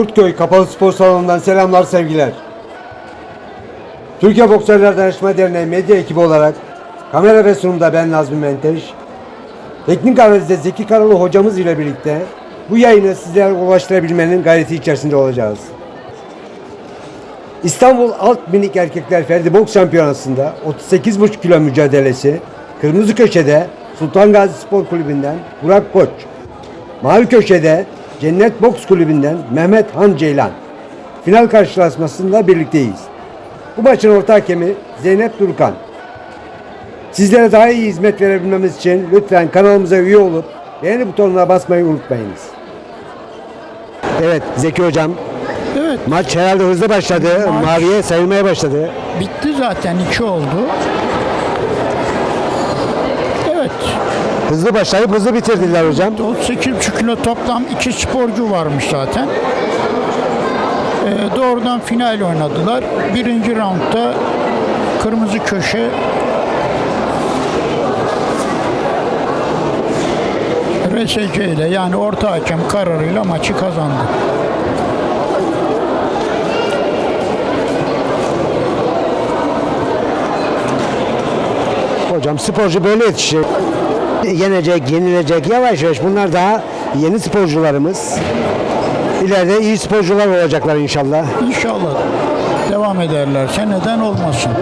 Kurtköy Kapalı Spor Salonu'ndan selamlar sevgiler. Türkiye Boksörler Danışma Derneği medya ekibi olarak kamera ve sunumda ben Nazmi Menteş, teknik analizde Zeki Karalı hocamız ile birlikte bu yayını sizlere ulaştırabilmenin gayreti içerisinde olacağız. İstanbul Alt Minik Erkekler Ferdi Boks Şampiyonası'nda 38,5 kilo mücadelesi Kırmızı Köşe'de Sultan Gazi Spor Kulübü'nden Burak Koç, Mavi Köşe'de Cennet Boks Kulübü'nden Mehmet Han Ceylan. Final karşılaşmasında birlikteyiz. Bu maçın orta hakemi Zeynep Durkan. Sizlere daha iyi hizmet verebilmemiz için lütfen kanalımıza üye olup beğeni butonuna basmayı unutmayınız. Evet Zeki Hocam Evet maç herhalde hızlı başladı. Maç- Maviye sayılmaya başladı. bitti zaten iki oldu. Evet Hızlı başlayıp hızlı bitirdiler hocam. 38,5 kilo toplam iki sporcu varmış zaten. Ee, doğrudan final oynadılar. Birinci roundda kırmızı köşe RSC ile yani orta hakem kararıyla maçı kazandı. Hocam sporcu böyle yetişecek. Yenecek, yenilecek yavaş yavaş. Bunlar daha yeni sporcularımız. İleride iyi sporcular olacaklar inşallah. İnşallah devam ederlerse neden olmasın.